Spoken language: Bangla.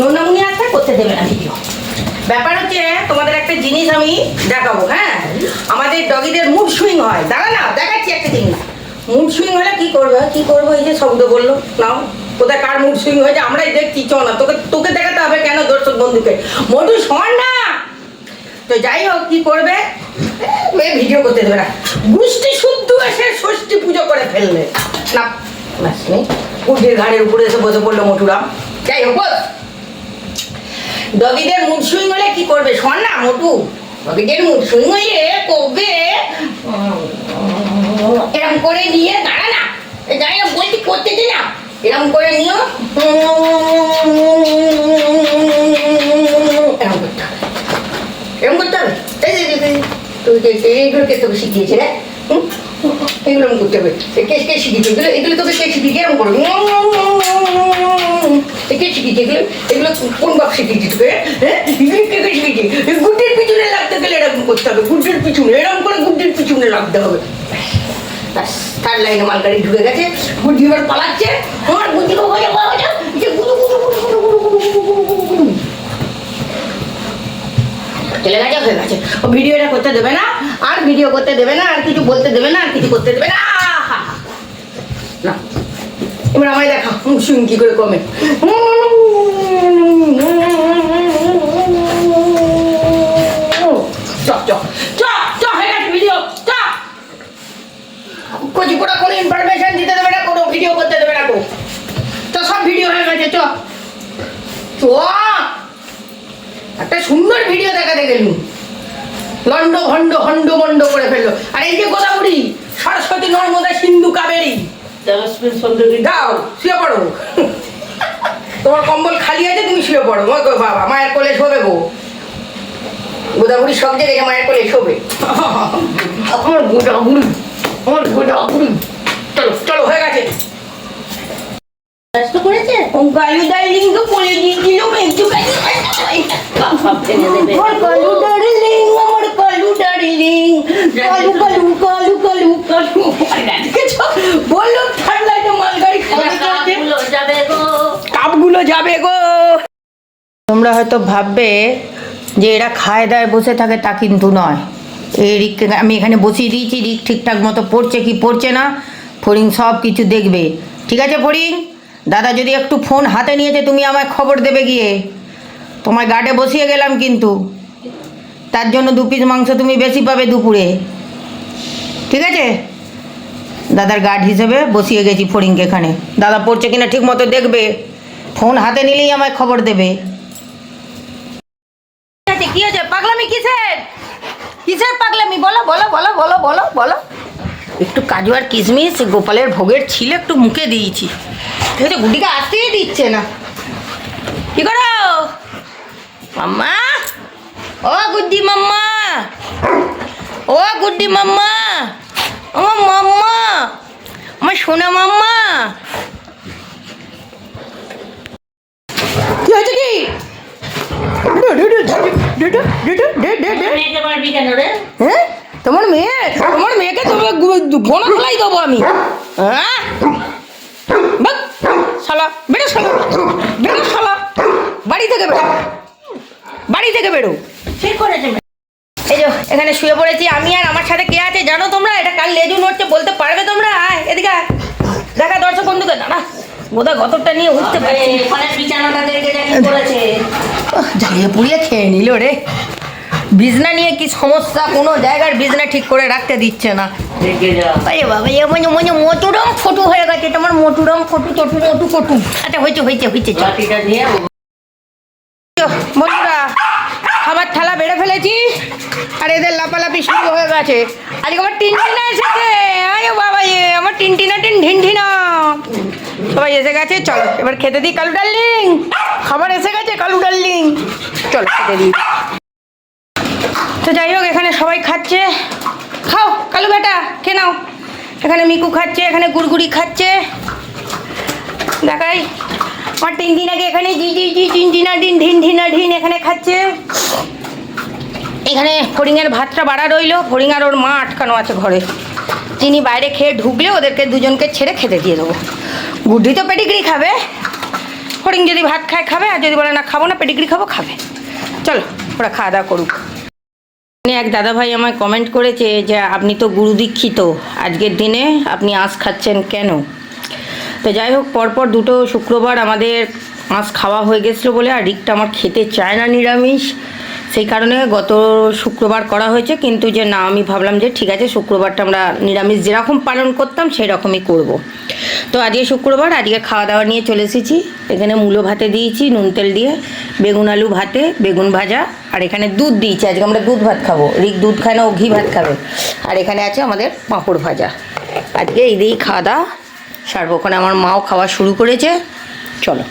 নন্দামুনি আছে, করতে দেবে না ভিডিও। ব্যাপার হচ্ছে, তোমাদের একটা জিনিস আমি দেখাবো হ্যাঁ? আমাদের ডগিদের মুড সুইং হয়। দাঁড়া না, দেখাচ্ছি একটা জিনিস। মুড সুইং হলে কি করবে? কি করব? এই যে শব্দ বলল। নাও, কোথায় কার মুড সুইং হয়েছে? আমরাই দেখছি চ না, তোকে তোকে দেখাতে হবে কেন দর্শক বন্ধুকে? মোটু শোন না! তো যাই হোক, কি করবে? ভিডিও করতে দেবে না। গুষ্টি শুদ্ধ এসে ষষ্ঠী পুজো করে ফেললে। না ঘাড়ের উপরে এসে বসে পড়ল মোটুরাম যাই হোক বল ডগিদের মুড সুইং হলে কি করবে শোন না মোটু ডগিদের মুড সুইং হলে করবে এরম করে নিয়ে দাঁড়া না যাই হোক বলছি করতে দি না এরম করে নিও এরম করতে হবে এরকম করতে হবে এই তুই যে তোকে শিখিয়েছে রে হুম? এগুলো করতে হবে এগুলো এগুলো তোকে করবে কে এগুলো এগুলো কোন তোকে হ্যাঁ কে কে গুড্ডির পিছনে লাগতে গেলে এরকম করতে হবে গুড্ডির পিছনে এরকম করে গুড্ডির পিছনে লাগতে হবে থার্ড লাইনে মালগাড়ি ঢুকে গেছে গুড্ডি এবার পালাচ্ছে আমার গুড্ডি বাবা যা গুদু গুদু চলে গেছে হয়ে গেছে ও ভিডিওটা করতে দেবে না আর ভিডিও করতে দেবে না, আর কিছু বলতে দেবে না, আর কিছু করতে দেবে না! না। এবার আমায় দেখা শুন কি করে কমে। হয়ে গেছে ভিডিও কোনো দেবে না ভিডিও করতে দেবে না সব ভিডিও হয়ে গেছে একটা সুন্দর ভিডিও দেখাতে গেলু লন্ড ভন্ড হন্ড মন্ড করে ফেলল। আর এই যে গোদাবরী সরস্বতী নর্মদা সিন্ধু কাবেরী। দাও শুয়ে পড়ো। তোমার কম্বল খালি আছে তুমি শুয়ে পড়ো। ওই বাবা মায়ের কোলে শোবে গো গোদাবরী সব জায়গায় মায়ের কোলে শোবে। আমার গোদাবরী আমার গোদাবরী। চলো চলো। হয়ে গেছে। কষ্ট করেছে? গালু ডার্লিং তো বলে দিয়েছিল একটু সব মালগাড়ি যাবে গো। কাপগুলো যাবে গো। তোমরা হয়তো ভাববে যে এরা খায় দায় বসে থাকে তা কিন্তু নয়। এই রিক আমি এখানে বসিয়ে দিয়েছি রিক ঠিকঠাক মতো পড়ছে কি পড়ছে না ফড়িং সব কিছু দেখবে। ঠিক আছে ফড়িং? দাদা যদি একটু ফোন হাতে নিয়েছে তুমি আমায় খবর দেবে গিয়ে। তোমায় গার্ডে বসিয়ে গেলাম কিন্তু। তার জন্য দু পিস মাংস তুমি বেশি পাবে দুপুরে। ঠিক আছে? দাদার গার্ড হিসেবে বসিয়ে গেছি ফড়িংকে এখানে। দাদা পড়ছে কিনা ঠিক মতো দেখবে। ফোন হাতে নিলেই আমায় খবর দেবে। কি আছে পাগলামি কিসের? কিসের পাগলামি? বলো বলো বলো বলো বলো বলো। একটু কাজু আর কিশমিশ, গোপালের ভোগের ছিল একটু মুখে দিয়েছি। ঠিক আছে গুডিকে আসতেই দিচ্ছে না। কি করো? মাম্মা! ও গুড্ডি মাম্মা ও গুড্ডি মাম্মা আমার মাম্মা আমার সোনা মাম্মা কি হয়েছে কি তোমার মেয়ে তোমার মেয়েকে তোমার গোনা খোলাই দেবো আমি হ্যাঁ শালা বেরো শালা বেরো শালা বাড়ি থেকে বেরো বাড়ি থেকে বেরো ঠিক করেছে। এই যে এখানে শুয়ে পড়েছি আমি আর আমার সাথে কে আছে জানো তোমরা? এটা কাল লেজু নড়ছে বলতে পারবে তোমরা? আয় এদিকে দেখা দর্শক বন্ধুকে দাঁড়া। বোধা গতরটা নিয়ে উঠতে পারছি। পুড়িয়ে খেয়ে নিল রে। বিজনা নিয়ে কি সমস্যা? কোনো জায়গার বিজনা ঠিক করে রাখতে দিচ্ছে না। আরে বাবা মনে মোটুরম ফটু হয়ে গেছে তোমার মোটুরম ফটু চটু মোটু ফটু। আচ্ছা হয়েছে হয়েছে হয়েছে চল। লাঠিটা নিয়ে চল, বন্ধুরা খাবার থালা বেড়ে ফেলেছি আর এদের লাপালাপি গেছে আজকে আমার টিনটিনা এসেছে। আরে বাবা এ আমার টিনটিনা টিন ঢিনঢিনা। সবাই এসে গেছে, চলো। এবার খেতে দিই কালু ডার্লিং। খাবার এসে গেছে, কালু ডার্লিং। চলো, খেতে দিই। তো যাই হোক, এখানে সবাই খাচ্ছে। খাও, কালু বেটা, খেয়ে নাও। এখানে মিকু খাচ্ছে, এখানে গুড়গুড়ি খাচ্ছে। দেখাই। আমার টিনটিনাকে এখানে জি জি জি, টিনটিনা ডিন ঢিন ঢিনা ঢিন এখানে খাচ্ছে। এখানে ফড়িংয়ের ভাতটা বাড়া রইল। ফড়িং আর ওর মা আটকানো আছে ঘরে। চিনি বাইরে খেয়ে ঢুকলে ওদেরকে দুজনকে ছেড়ে খেতে দিয়ে দেবো। গুড্ডি তো পেটিগ্রি খাবে। ফড়িং যদি ভাত খায় খাবে, আর যদি বলে না খাব না, পেডিগ্রি খাব, খাবে। চলো, ওরা খাওয়া দাওয়া করুক। এক দাদাভাই আমায় কমেন্ট করেছে যে, আপনি তো গুরু দীক্ষিত। আজকের দিনে আপনি আঁশ খাচ্ছেন কেন? তো যাই হোক, পরপর দুটো শুক্রবার আমাদের আঁশ খাওয়া হয়ে গেছিল বলে, আর রিকটা আমার খেতে চায় না নিরামিষ। সেই কারণে গত শুক্রবার করা হয়েছে, কিন্তু যে না, আমি ভাবলাম যে ঠিক আছে, শুক্রবারটা আমরা নিরামিষ যেরকম পালন করতাম সেই রকমই করব। তো আজকে শুক্রবার, আজকে খাওয়া দাওয়া নিয়ে চলে এসেছি। এখানে মূলো ভাতে দিয়েছি, নুন তেল দিয়ে, বেগুন আলু ভাতে, বেগুন ভাজা, আর এখানে দুধ দিয়েছি। আজকে আমরা দুধ ভাত খাব। রিক দুধ খায় না, ও ঘি ভাত খাবে। আর এখানে আছে আমাদের পাঁপড় ভাজা। আজকে এই দিয়েই খাওয়া দাওয়া সারবো ওখানে আমার মাও খাওয়া শুরু করেছে। চলো।